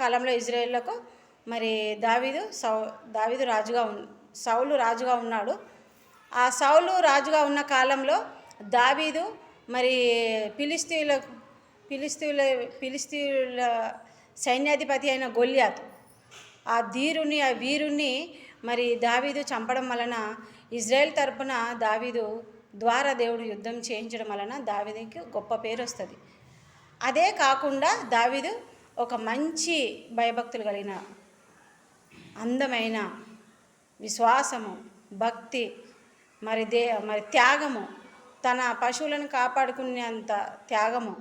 కాలంలో ఇజ్రాయేళ్ళకు మరి దావీదు సౌ దావీదు రాజుగా ఉన్ సౌలు రాజుగా ఉన్నాడు. ఆ సౌలు రాజుగా ఉన్న కాలంలో దావీదు మరి ఫిలిస్తీన్ల పిలిస్తీల ఫిలిస్తీన్ల సైన్యాధిపతి అయిన గొల్యాత్ ఆ ధీరుని ఆ వీరుణ్ణి మరి దావీదు చంపడం వలన ఇజ్రాయెల్ తరపున దావీదు ద్వారా దేవుడు యుద్ధం చేయించడం వలన దావీదుకి గొప్ప పేరు వస్తుంది అదే కాకుండా దావీదు ఒక మంచి భయభక్తులు కలిగిన అందమైన విశ్వాసము భక్తి మరి దే మరి త్యాగము తన పశువులను కాపాడుకునేంత త్యాగము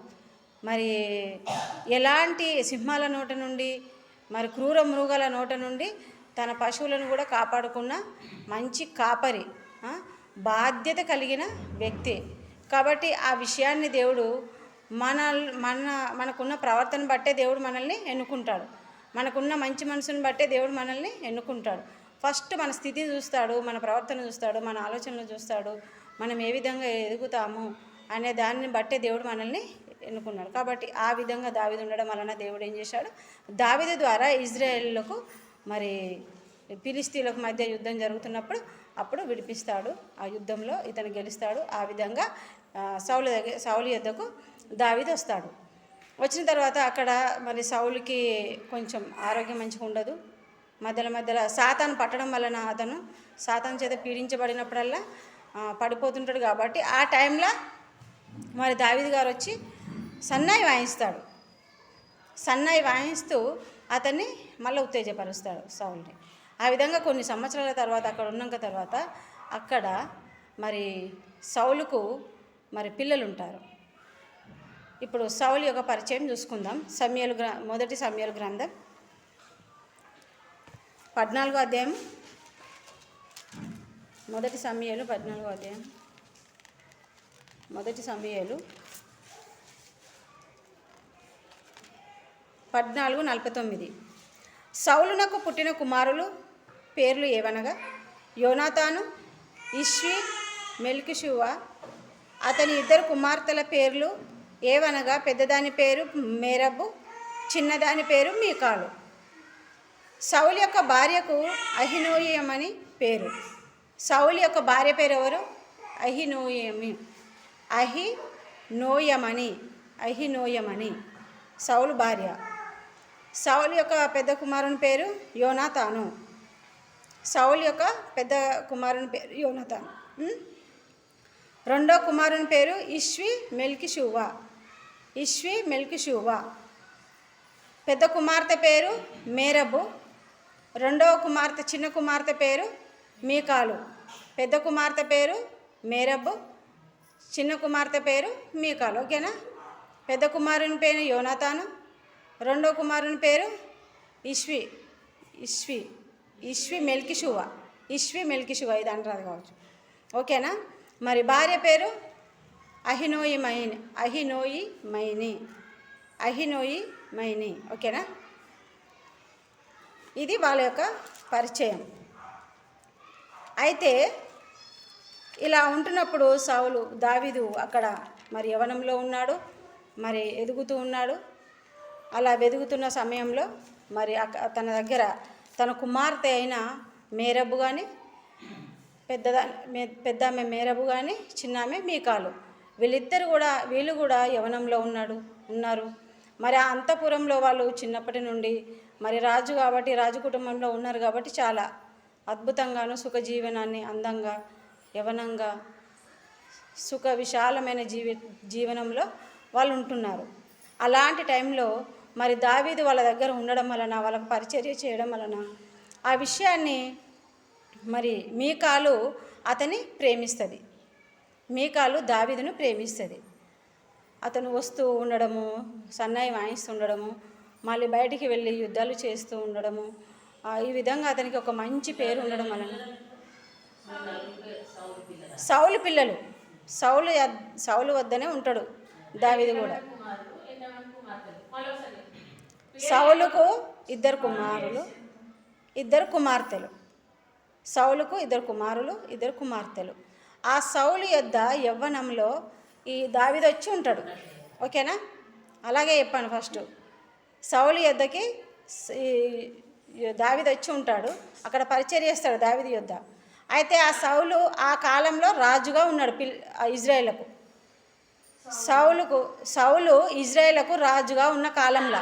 మరి ఎలాంటి సింహాల నోట నుండి మరి క్రూర మృగాల నోట నుండి తన పశువులను కూడా కాపాడుకున్న మంచి కాపరి బాధ్యత కలిగిన వ్యక్తి. కాబట్టి ఆ విషయాన్ని దేవుడు మన మన మనకున్న ప్రవర్తన బట్టే దేవుడు మనల్ని ఎన్నుకుంటాడు. మనకున్న మంచి మనసుని బట్టే దేవుడు మనల్ని ఎన్నుకుంటాడు. ఫస్ట్ మన స్థితి చూస్తాడు మన ప్రవర్తన చూస్తాడు మన ఆలోచనలు చూస్తాడు మనం ఏ విధంగా ఎదుగుతాము అనే దాన్ని బట్టే దేవుడు మనల్ని ఎన్నుకున్నాడు. కాబట్టి ఆ విధంగా దావిది ఉండడం వలన దేవుడు ఏం చేశాడు? దావిది ద్వారా ఇజ్రాయేళ్ళకు మరి ఫిలిస్తీన్లకు మధ్య యుద్ధం జరుగుతున్నప్పుడు అప్పుడు విడిపిస్తాడు. ఆ యుద్ధంలో ఇతను గెలుస్తాడు. ఆ విధంగా సౌలు దగ్గర సౌలు యుద్ధకు దావిది వస్తాడు. వచ్చిన తర్వాత అక్కడ మరి సౌలుకి కొంచెం ఆరోగ్యం మంచిగా ఉండదు. మధ్యలో మధ్యలో సాతాను పట్టడం వలన అతను సాతాను చేత పీడించబడినప్పుడల్లా పడిపోతుంటాడు కాబట్టి ఆ టైంలో మరి దావిది గారు వచ్చి సన్నాయి వాయిస్తాడు. సన్నాయి వాయిస్తూ అతన్ని మళ్ళీ ఉత్తేజపరుస్తాడు సౌల్ని. ఆ విధంగా కొన్ని సంవత్సరాల తర్వాత అక్కడ ఉన్నాక తర్వాత అక్కడ మరి సౌలుకు మరి పిల్లలు ఉంటారు ఇప్పుడు సౌలు యొక్క పరిచయం చూసుకుందాం. సమయలు గ్ర మొదటి సమయలు గ్రంథం పద్నాలుగో అధ్యాయం. మొదటి సమయాలు పద్నాలుగో అధ్యాయం. మొదటి సమయాలు పద్నాలుగు నలభై తొమ్మిది. సౌలునకు పుట్టిన కుమారులు పేర్లు ఏవనగా? యోనాతాను ఇష్వి మెల్కిషువ. అతని ఇద్దరు కుమార్తెల పేర్లు ఏవనగా పెద్దదాని పేరు మేరబు చిన్నదాని పేరు మీకాలు. సౌలు యొక్క భార్యకు అహినోయమని పేరు. సౌలు యొక్క భార్య పేరు ఎవరు? అహినోయమి. అహి నోయమని అహినోయమని. సౌలు భార్య. సౌలు యొక్క పెద్ద కుమారుని పేరు యోనాతాను. సౌలు యొక్క పెద్ద కుమారుని పేరు యోనాతాను. రెండో కుమారుని పేరు ఇష్వి మెల్కిషువా. ఇష్వి మెల్కిషువా. పెద్ద కుమార్తె పేరు మేరబు. రెండవ కుమార్తె చిన్న కుమార్తె పేరు మీకాలు. పెద్ద కుమార్తె పేరు మేరబు. చిన్న కుమార్తె పేరు మీకాలు. ఓకేనా? పెద్ద కుమారుని పేరు యోనాతాను. రెండో కుమారుని పేరు ఇష్వి. ఇష్వి. ఇష్వి మెల్కిషువ. ఇష్వి మెల్కిషువ. ఇది అంటారు కావచ్చు. ఓకేనా? మరి భార్య పేరు అహినోయి మైని అహినోయి మైని అహినోయి మైని ఓకేనా? ఇది వాళ్ళ యొక్క పరిచయం. అయితే ఇలా ఉంటున్నప్పుడు సావులు దావీదు అక్కడ మరి యవనంలో ఉన్నాడు మరి ఎదుగుతూ ఉన్నాడు. అలా వెదుగుతున్న సమయంలో మరి అక్క- తన దగ్గర తన కుమార్తె అయిన మేరబు కానీ పెద్దదా పెద్ద ఆమె మేరబు కానీ చిన్న ఆమె మీకాలు. వీళ్ళిద్దరు కూడా వీళ్ళు కూడా యవనంలో ఉన్నాడు ఉన్నారు. మరి ఆ అంతపురంలో వాళ్ళు చిన్నప్పటి నుండి మరి రాజు కాబట్టి రాజు కుటుంబంలో ఉన్నారు కాబట్టి చాలా అద్భుతంగాను సుఖ జీవనాన్ని అందంగా యవనంగా సుఖ విశాలమైన జీవి జీవనంలో వాళ్ళు ఉంటున్నారు. అలాంటి టైంలో మరి దావీదు వాళ్ళ దగ్గర ఉండడం వలన వాళ్ళకు పరిచర్య చేయడం వలన ఆ విషయాన్ని మరి మీ కాలు అతని ప్రేమిస్తుంది. మీకాలు దావీదును ప్రేమిస్తుంది. అతను వస్తూ ఉండడము సన్నాయి వాయిస్తుండడము మళ్ళీ బయటికి వెళ్ళి యుద్ధాలు చేస్తూ ఉండడము ఈ విధంగా అతనికి ఒక మంచి పేరు ఉండడం వలన. సౌలు పిల్లలు. సౌలు యద్- సౌలు వద్దనే ఉంటాడు దావిది కూడా. సౌలుకు ఇద్దరు కుమారులు ఇద్దరు కుమార్తెలు. సౌలుకు ఇద్దరు కుమారులు ఇద్దరు కుమార్తెలు. ఆ సౌలు యొద్ద యవ్వనంలో ఈ దావిదొచ్చి వచ్చి ఉంటాడు. ఓకేనా? అలాగే చెప్పాను ఫస్ట్. సౌలు యొద్దకి దావిదొచ్చి దావిది వచ్చి ఉంటాడు. అక్కడ పరిచయం చేస్తాడు దావిది యుద్ధ అయితే ఆ సౌలు ఆ కాలంలో రాజుగా ఉన్నాడు పిల్ ఆ సౌలుకు సౌలు ఇజ్రాయేళ్ళకు రాజుగా ఉన్న కాలంలో.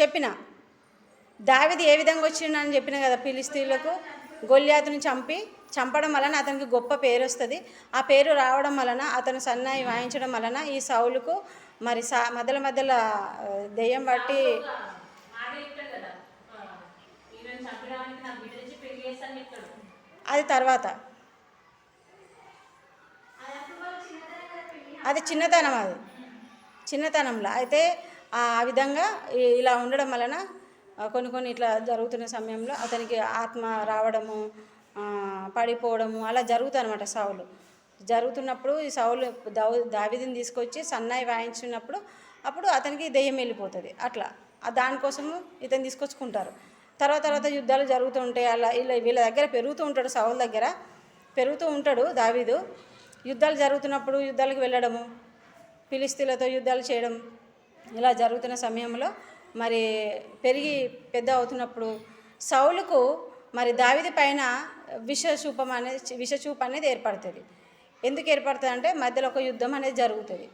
చెప్పిన. దావిది ఏ విధంగా వచ్చిందని చెప్పిన కదా పిలిస్తీన్లకు గొల్యాతుని చంపి చంపడం వలన అతనికి గొప్ప పేరు వస్తుంది. ఆ పేరు రావడం వలన అతను సన్నాయి వాయించడం వలన ఈ సౌలుకు మరి సా మధ్యలో మధ్యలో దెయ్యం బట్టి అది తర్వాత. అది చిన్నతనం అది. చిన్నతనంలో. అయితే ఆ విధంగా ఇలా ఉండడం వలన కొన్ని కొన్ని ఇట్లా జరుగుతున్న సమయంలో అతనికి ఆత్మ రావడము పడిపోవడము అలా జరుగుతుంది అనమాట సౌలు జరుగుతున్నప్పుడు ఈ సౌలు దౌ దావిదిని తీసుకొచ్చి సన్నాయి వాయించినప్పుడు అప్పుడు అతనికి దెయ్యం వెళ్ళిపోతుంది. అట్లా. దానికోసము ఇతను తీసుకొచ్చుకుంటారు. తర్వాత తర్వాత యుద్ధాలు జరుగుతూ ఉంటాయి. అలా వీళ్ళ వీళ్ళ దగ్గర పెరుగుతూ ఉంటాడు సౌల దగ్గర. పెరుగుతూ ఉంటాడు దావీదు. యుద్ధాలు జరుగుతున్నప్పుడు యుద్ధాలకు వెళ్ళడము పిలిస్తీలతో యుద్ధాలు చేయడం ఇలా జరుగుతున్న సమయంలో మరి పెరిగి పెద్ద అవుతున్నప్పుడు సౌలుకు మరి దావిది పైన విషచూపం అనేది విషచూపు అనేది ఏర్పడుతుంది. ఎందుకు ఏర్పడుతుంది అంటే మధ్యలో ఒక యుద్ధం అనేది జరుగుతుంది.